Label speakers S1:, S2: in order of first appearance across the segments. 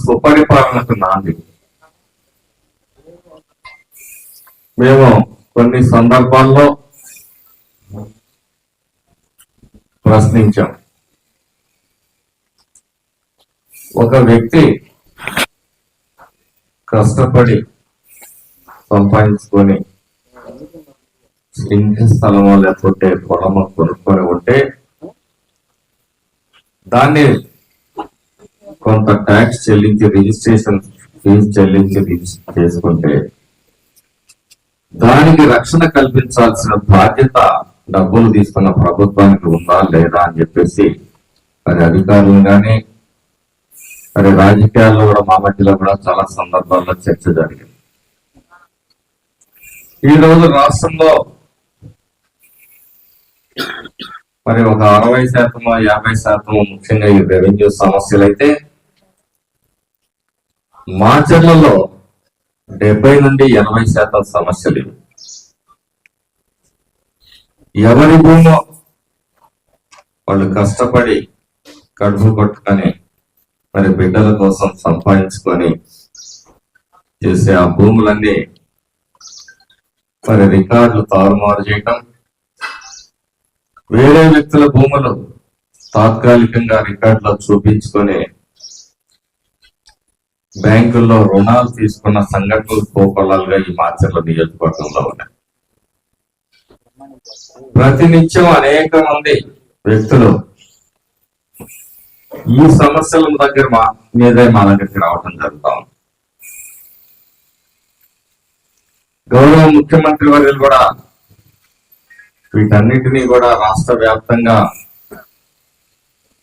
S1: సుపరిపాలనకు నాంది. మేము కొన్ని సందర్భాల్లో ప్రశ్నించాం. ఒక వ్యక్తి కష్టపడి సంపాదించుకొని ఇంటి స్థలమో లేకుంటే పొలమో కొనుక్కొని ఉంటే దాన్ని కొంత ట్యాక్స్ చెల్లించి రిజిస్ట్రేషన్ ఫీజు చెల్లించి రిజిస్టర్ చేసుకుంటే దానికి రక్షణ కల్పించాల్సిన బాధ్యత డబ్బులు తీసుకున్న ప్రభుత్వానికి ఉందా లేదా అని చెప్పేసి మరి అధికారులు కానీ మరి రాజకీయాల్లో కూడా మా మధ్యలో కూడా చాలా సందర్భాల్లో చర్చ జరిగింది. ఈ రోజు రాష్ట్రంలో మరి ఒక అరవై శాతం యాభై శాతం ముఖ్యంగా ఈ రెవెన్యూ సమస్యలు అయితే మాచర్లలో డెబ్బై నుండి ఎనభై శాతం సమస్యలు ఎవరి భూమో వాళ్ళు కష్టపడి కడుపు కొట్టుకొని మరి బిడ్డల కోసం సంపాదించుకొని చేసే ఆ భూములన్నీ మరి రికార్డులు తారుమారు చేయటం వేరే వ్యక్తుల భూములు తాత్కాలికంగా రికార్డులో చూపించుకొని బ్యాంకుల్లో రుణాలు తీసుకున్న సంఘటనలు కోకొల్లాలుగా ఈ మాచర్ల నియోజకవర్గంలో ఉన్నాయి. ప్రతినిత్యం అనేక మంది వ్యక్తులు ఈ సమస్యల దగ్గర మా మీదే మా దగ్గరికి రావడం జరుగుతా ఉంది. గౌరవ ముఖ్యమంత్రి వర్యులు కూడా వీటన్నిటినీ కూడా రాష్ట్ర వ్యాప్తంగా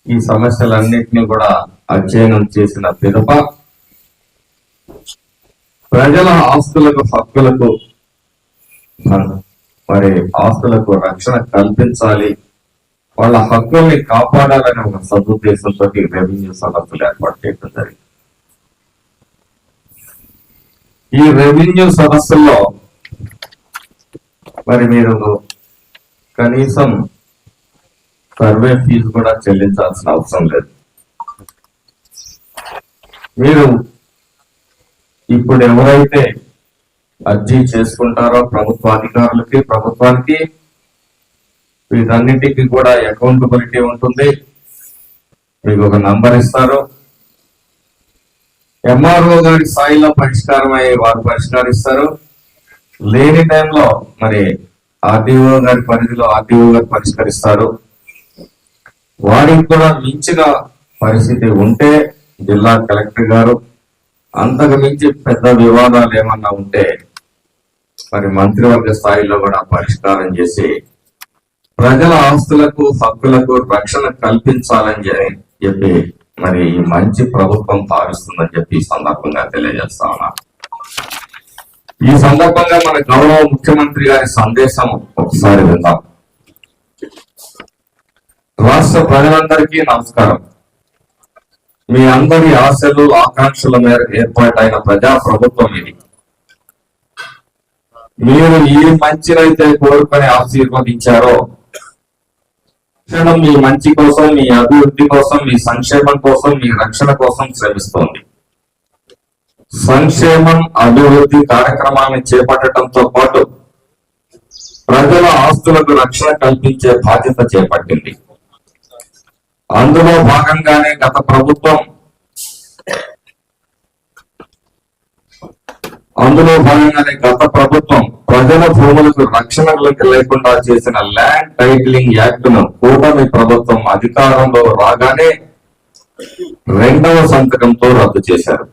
S1: ఈ సమస్యలన్నింటినీ కూడా అధ్యయనం చేసిన పిదప ప్రజల ఆస్తులకు హక్కులకు మరి ఆస్తులకు రక్షణ కల్పించాలి. వాళ్ళ హక్కుల్ని కాపాడాలనే ఒక సదుద్దేశంతో రెవెన్యూ సదస్సులు ఏర్పాటు చేయడం జరిగింది. ఈ రెవెన్యూ సదస్సుల్లో మరి మీరు కనీసం సర్వే ఫీజు కూడా చెల్లించాల్సిన అవసరం లేదు. మీరు ఇప్పుడు ఎవరైతే అర్జీ చేసుకుంటారో ప్రభుత్వ అధికారులకి ప్రభుత్వానికి వీటన్నిటికీ కూడా అకౌంటబిలిటీ ఉంటుంది. మీకు ఒక నంబర్ ఇస్తారు. ఎంఆర్ఓ గారి స్థాయిలో పరిష్కారం అయ్యి వారు పరిష్కరిస్తారు లేని టైంలో మరి ఆర్డీఓ గారి పరిధిలో ఆర్డీఓ గారు పరిష్కరిస్తారు. వారికి కూడా మించిన పరిస్థితి ఉంటే జిల్లా కలెక్టర్ గారు అంతకు మించి పెద్ద వివాదాలు ఏమన్నా ఉంటే మరి మంత్రివర్గ స్థాయిలో కూడా పరిష్కారం చేసి ప్రజల ఆస్తులకు హక్కులకు రక్షణ కల్పించాలని చెప్పి మరి ఈ మంచి ప్రభుత్వం భావిస్తుందని చెప్పి ఈ సందర్భంగా తెలియజేస్తా ఉన్నా. ఈ సందర్భంగా మన గౌరవ ముఖ్యమంత్రి గారి సందేశం ఒకసారి విందాం. రాష్ట్ర ప్రజలందరికీ నమస్కారం. మీ అందరి ఆశలు ఆకాంక్షల మేరకు ఏర్పాటైన ప్రజా ప్రభుత్వం ఇది. మీరు ఏ మంచినైతే కోరుకొని ఆశీర్వదించారో క్షణం మీ మంచి కోసం మీ అభివృద్ధి కోసం మీ సంక్షేమం కోసం మీ రక్షణ కోసం శ్రమిస్తోంది. సంక్షేమం అభివృద్ధి కార్యక్రమాన్ని చేపట్టడంతో పాటు ప్రజల ఆస్తులకు రక్షణ కల్పించే బాధ్యత చేపట్టింది. అందులో భాగంగానే గత ప్రభుత్వం అందులో భాగంగానే గత ప్రభుత్వం ప్రజల భూములకు రక్షణ లేకుండా చేసిన ల్యాండ్ టైటిలింగ్ యాక్ట్ను కూటమి ప్రభుత్వం అధికారంలో రాగానే రెండవ సంతకంతో రద్దు చేశారు.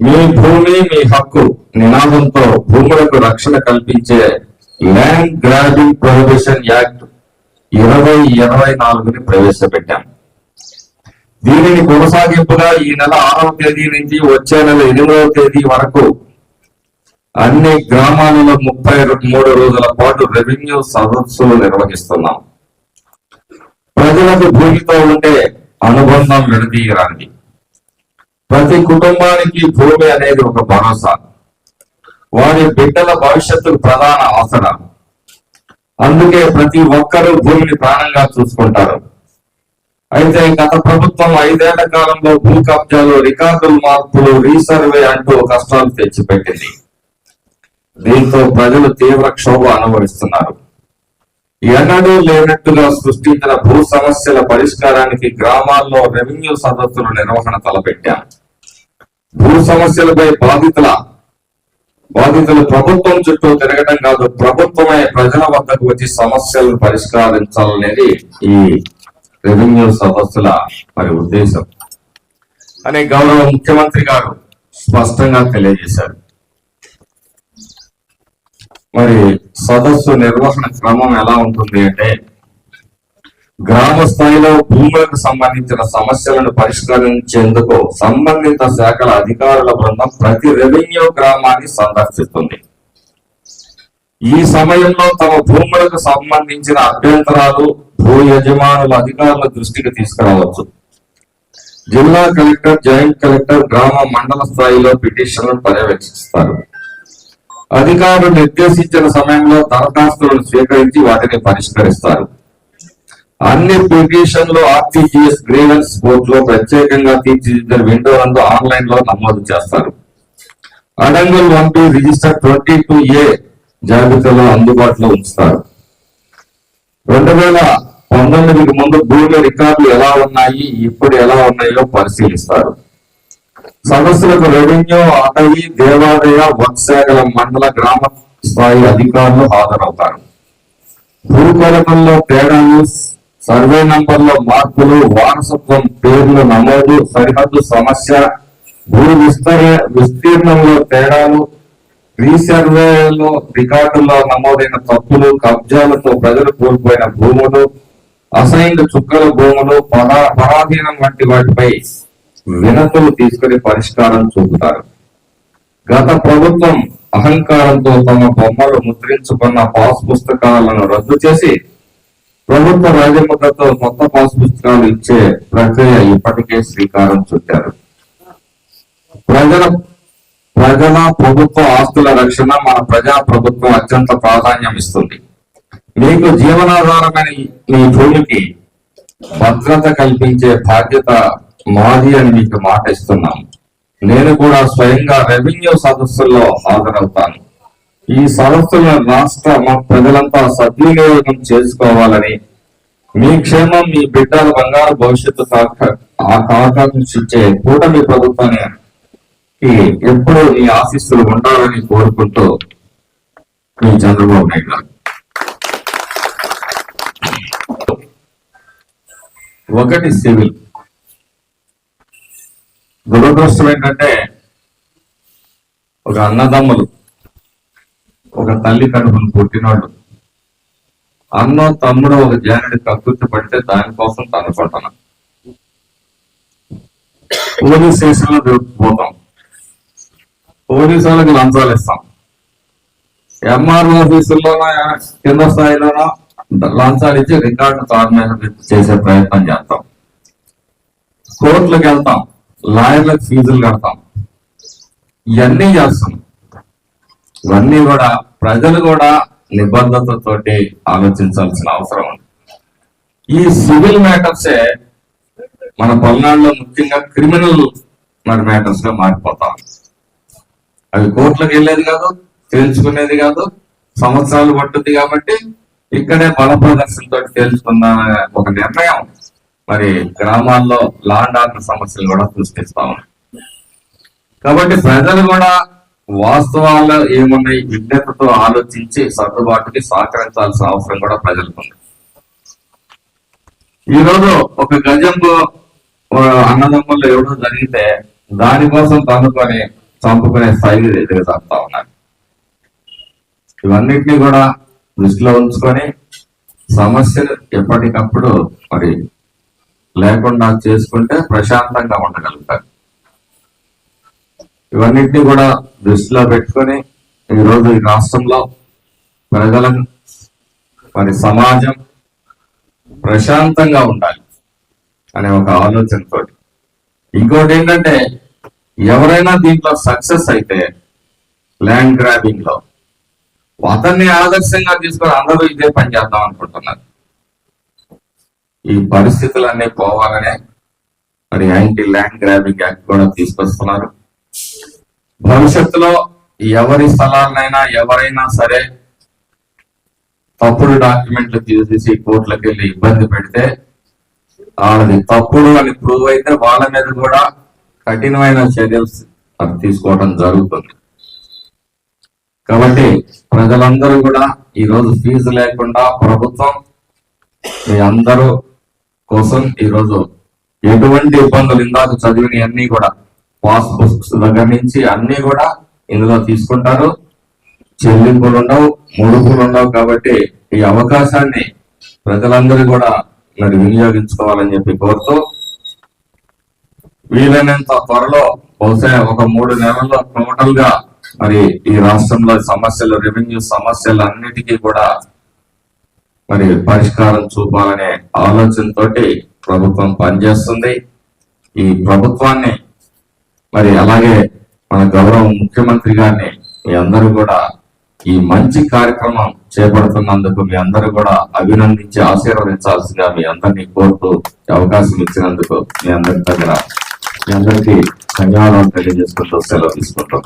S1: మీ భూమి మీ హక్కు నినాదంతో భూములకు రక్షణ కల్పించే ల్యాండ్ గ్రాబింగ్ ప్రొహిబిషన్ యాక్ట్ ఇరవై ఇరవై నాలుగుని ప్రవేశపెట్టాం. దీనిని కొనసాగింపుగా ఈ నెల ఆరవ తేదీ నుంచి వచ్చే నెల ఎనిమిదవ తేదీ వరకు అన్ని గ్రామాలలో ముప్పై మూడు రోజుల పాటు రెవెన్యూ సదస్సులు నిర్వహిస్తున్నాం. ప్రజలకు భూమితో ఉండే అనుబంధం విడదీయరానిది. ప్రతి కుటుంబానికి భూమి అనేది ఒక భరోసా. వారి బిడ్డల భవిష్యత్తుకు ప్రధాన అవసరం అందుకే ప్రతి ఒక్కరూ భూమిని ప్రాణంగా చూసుకుంటారు. అయితే గత ప్రభుత్వం ఐదేళ్ళ కాలంలో భూ కబ్జాలు రికార్డుల మార్పులు రీసర్వే అంటూ కష్టాలు తెచ్చిపెట్టింది. దీంతో ప్రజలు తీవ్ర క్షోభ అనుభవిస్తున్నారు. ఎన్నడూ లేనట్టుగా సృష్టించిన భూ సమస్యల పరిష్కారానికి గ్రామాల్లో రెవెన్యూ సదస్సుల నిర్వహణ తలపెట్టాం భూ సమస్యలపై బాధితుల బాధితులు ప్రభుత్వం చుట్టూ తిరగడం కాదు ప్రభుత్వమే ప్రజల వద్దకు వచ్చి సమస్యలను పరిష్కరించాలనేది ఈ రెవెన్యూ సదస్సుల మరి ఉద్దేశం. అని గౌరవ ముఖ్యమంత్రి గారు స్పష్టంగా తెలియజేశారు. మరి సదస్సు నిర్వహణ క్రమం ఎలా ఉంటుంది అంటే గ్రామ స్థాయిలో భూములకు సంబంధించిన సమస్యలను పరిష్కరించేందుకు సంబంధిత శాఖల అధికారుల బృందం ప్రతి రెవెన్యూ గ్రామాన్ని సందర్శిస్తుంది. ఈ సమయంలో తమ భూములకు సంబంధించిన అభ్యంతరాలు భూ యజమానుల అధికారుల దృష్టికి తీసుకురావచ్చు. జిల్లా కలెక్టర్ జాయింట్ కలెక్టర్ గ్రామ మండల స్థాయిలో పిటిషన్లను పర్యవేక్షిస్తారు. అధికారులు నిర్దేశించిన సమయంలో దరఖాస్తులను స్వీకరించి వాటిని పరిష్కరిస్తారు. అన్ని పిటిషన్లు ఆర్టీజీఎస్ గ్రీవెన్స్లో ప్రత్యేకంగా తీర్చిదిద్దిన విండో నందు ఆన్లైన్లో నమోదు చేస్తారు. Adangal one two register twenty two A జాబితాలో అందుబాటులో ఉంచుతారు. రెండు వేల పంతొమ్మిదికి ముందు భూమి రికార్డులు ఎలా ఉన్నాయి ఇప్పుడు ఎలా ఉన్నాయో పరిశీలిస్తారు. సదస్సులకు రెవెన్యూ అటవీ దేవాలయ వత్శాఖల మండల గ్రామ స్థాయి అధికారులు హాజరవుతారు. భూ తేడాను సర్వే నంబర్లో మార్పులు వారసత్వం పేర్లు నమోదు సరిహద్దు సమస్య భూ విస్తర విస్తీర్ణంలో తేడాలు రీసర్వేలో రికార్డుల్లో నమోదైన తప్పులు కబ్జాలతో ప్రజలు కోల్పోయిన భూములు అసైన్డ్ చుక్కల భూములు పరా పరాధీనం వంటి వాటిపై వినతులు తీసుకుని పరిష్కారం చూపుతారు. గత ప్రభుత్వం అహంకారంతో తమ బొమ్మలు ముద్రించుకున్న పాస్ పుస్తకాలను రద్దు చేసి ప్రభుత్వ రాజముద్రతో కొత్త పాస్ పుస్తకాలు ఇచ్చే ప్రక్రియ ఇప్పటికే శ్రీకారం చుట్టారు. ప్రజల ప్రజల ప్రభుత్వ ఆస్తుల రక్షణ మన ప్రజా ప్రభుత్వం అత్యంత ప్రాధాన్యం ఇస్తుంది మీకు జీవనాధారమైన ఈ- మీ భూమికి భద్రత కల్పించే బాధ్యత మాది అని మీకు మాట ఇస్తున్నాం. నేను కూడా స్వయంగా రెవెన్యూ సదస్సుల్లో హాజరవుతాను. ఈ సదస్సులను రాష్ట్ర మా ప్రజలంతా సద్వినియోగం చేసుకోవాలని మీ క్షేమం మీ బిడ్డల బంగారు భవిష్యత్తు ఆ ఆకాంక్షించే కూటమి ప్రభుత్వానికి ఎప్పుడు మీ ఆశీస్సులు ఉండాలని కోరుకుంటూ మీ చంద్రబాబు నాయుడు గారు. ఒకటి సివిల్. దురదృష్టం ఏంటంటే ఒక అన్నదమ్ములు ఒక తల్లి కడుపును పుట్టినోళ్ళు. అన్న తమ్ముడు ఒక జానుడి కక్కుర్తి పడితే దానికోసం తనుకుంటున్నాం పోలీస్ స్టేషన్లో దొరికిపోతాం పోలీసు వాళ్ళకి లంచాలు ఇస్తాం. ఎంఆర్ఓ ఆఫీసుల్లోనా కింద స్థాయిలోనా లంచాలు ఇచ్చి రికార్డు తారుమారు చేసే ప్రయత్నం చేస్తాం. కోర్టులకు వెళ్తాం లాయర్లకు ఫీజులు కడతాం. ఇవన్నీ చేస్తాం ఇవన్నీ కూడా ప్రజలు కూడా నిబద్ధతతోటి ఆలోచించాల్సిన అవసరం ఉంది. ఈ సివిల్ మ్యాటర్సే మన పల్నాడులో ముఖ్యంగా క్రిమినల్ మరి మ్యాటర్స్గా మారిపోతాం అవి కోర్టులకు వెళ్ళేది కాదు తేల్చుకునేది కాదు సంవత్సరాలు పట్టుద్ది కాబట్టి ఇక్కడే బల ప్రదర్శనతో తేల్చుకున్న ఒక నిర్ణయం మరి గ్రామాల్లో లాండ్ ఆర్డర్ సమస్యలు కూడా సృష్టిస్తా ఉన్నాయి కాబట్టి ప్రజలు కూడా వాస్తవాలు ఏమున్నాయి విజ్ఞతతో ఆలోచించి సర్దుబాటుకి సహకరించాల్సిన అవసరం కూడా ప్రజలకు ఉంది. ఈ రోజు ఒక గజంలో ఓ అన్నదమ్ముల్లో ఎవడో జరిగితే దానికోసం తందుకొని చంపుకునే స్థాయికి ఎదుగుతా ఉన్నారు ఇవన్నిటినీ కూడా దృష్టిలో ఉంచుకొని సమస్యలు ఎప్పటికప్పుడు మరి లేకుండా చేసుకుంటే ప్రశాంతంగా ఉండగలుగుతారు. ఇవన్నిటిని కూడా దృష్టిలో పెట్టుకొని ఈరోజు ఈ రాష్ట్రంలో ప్రజలను మరి సమాజం ప్రశాంతంగా ఉండాలి అనే ఒక ఆలోచనతో ఇంకోటి ఏంటంటే ఎవరైనా దీంట్లో సక్సెస్ అయితే ల్యాండ్ గ్రాబింగ్లో అతన్ని ఆదర్శంగా తీసుకొని అందరూ ఇదే పని చేద్దాం అనుకుంటున్నారు. ఈ పరిస్థితులన్నీ పోవాలనే మరి యాంటీ ల్యాండ్ గ్రాబింగ్ యాక్ట్ కూడా తీసుకొస్తున్నారు. భవిష్యత్తులో ఎవరి స్థలాలనైనా ఎవరైనా సరే తప్పుడు డాక్యుమెంట్లు తీసేసి కోర్టులకు వెళ్ళి ఇబ్బంది పెడితే వాళ్ళది తప్పుడు అని ప్రూవ్ అయితే వాళ్ళ మీద కూడా కఠినమైన చర్యలు తీసుకోవడం జరుగుతుంది. కాబట్టి ప్రజలందరూ కూడా ఈ రోజు ఫీజు లేకుండా ప్రభుత్వం మీ అందరూ కోసం ఈ రోజు ఎటువంటి ఇబ్బందులు ఇందాక చదివినవన్నీ కూడా పాస్ బుక్స్ దగ్గర నుంచి అన్ని కూడా ఇందులో తీసుకుంటారు. చెల్లింపులు ఉండవు ముడుపులు ఉండవు కాబట్టి ఈ అవకాశాన్ని ప్రజలందరూ కూడా మరి వినియోగించుకోవాలని చెప్పి కోరుతూ వీలైనంత త్వరలో బహుశా ఒక మూడు నెలల్లో టోటల్గా మరి ఈ రాష్ట్రంలో సమస్యలు రెవెన్యూ సమస్యలు అన్నిటికీ కూడా మరి పరిష్కారం చూపాలనే ఆలోచనతోటి ప్రభుత్వం పనిచేస్తుంది. ఈ ప్రభుత్వాన్ని మరి అలాగే మన గౌరవ ముఖ్యమంత్రి గారిని మీ అందరూ కూడా ఈ మంచి కార్యక్రమం చేపడుతున్నందుకు మీ అందరూ కూడా అభినందించి ఆశీర్వదించాల్సిందిగా మీ అందరినీ కోరుతూ అవకాశం ఇచ్చినందుకు మీ అందరి దగ్గర మీ అందరికీ ధన్యవాదాలు తెలియజేసుకుంటూ సెలవు తీసుకుంటాం